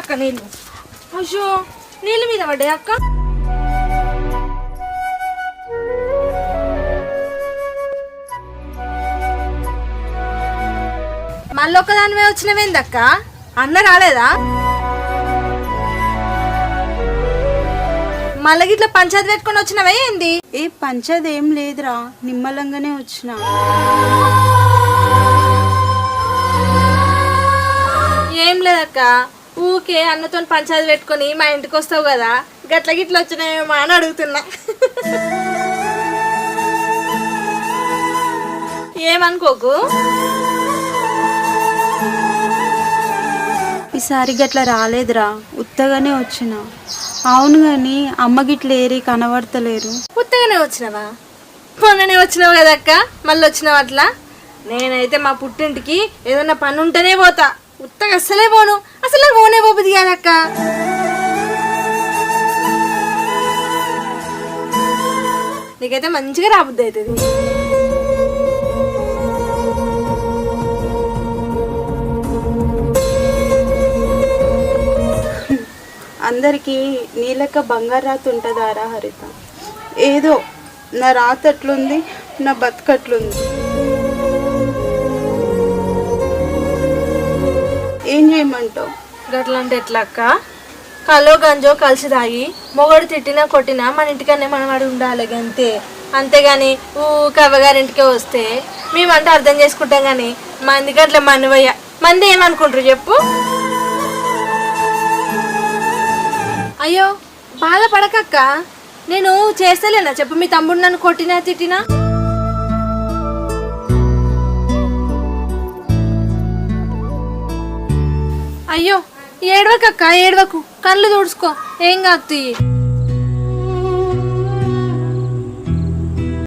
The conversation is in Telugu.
అక్క నీళ్ళు. అయ్యో నీళ్ళ మీద పడ్డాయి అక్క? మళ్ళీ ఒక్కదానివే వచ్చినవేందక్క అన్న రాలేదా? మళ్ళీ గిట్ల పంచాయతీ పెట్టుకొని వచ్చినవే ఏంది? ఏ పంచది ఏం లేదురా. నిమ్మలంగానే వచ్చిన. ఏం లేదక్క. ఊకే అన్నతో పంచాయతీ పెట్టుకొని మా ఇంటికి వస్తావు కదా గట్ల గిట్ల వచ్చినాయేమో అని అడుగుతున్నా. ఏమనుకోకు? ఈసారి గట్ల రాలేదురా ఉత్తగానే వచ్చిన. అవును గాని అమ్మ గిట్ల ఏరి కనబడతలేరు. ఉత్తగానే వచ్చినావా? మొన్ననే వచ్చినావు కదక్క మళ్ళీ వచ్చినావు అట్లా నేనైతే మా పుట్టింటికి ఏదన్నా పని ఉంటేనే పోతా. ఉత్తగా అస్సలే పోను. అసలు నాకు పోనే పోబుది కాదక్క. నీకైతే మంచిగా రాబుద్ది అవుతుంది అందరికీ నీ బంగారు రాత ఉంటుందారా హరిత? ఏదో నా రాత అట్లుంది నా బతుకట్లుంది ఏం చేయమంటావు గట్లంటే ఎట్లా అక్క కలో గంజో కలిసి తాగి మొగడు తిట్టినా కొట్టినా మన ఇంటికనే మనం అడి ఉండాలి అంతే అంతేగాని ఊ కవ్వగారింటికే వస్తే మేమంటే అర్థం చేసుకుంటాం కానీ మందికి అట్లా మనవయ్య మంది ఏమనుకుంటారు చెప్పు? అయ్యో బాధపడకక్క. నేను చేస్తలేనా? చెప్పు మీ తమ్ముడు నన్ను కొట్టినా తిట్టినా? అయ్యో ఏడవకక్క ఏడవకు. కళ్ళు తుడుచుకో. ఏం కాదు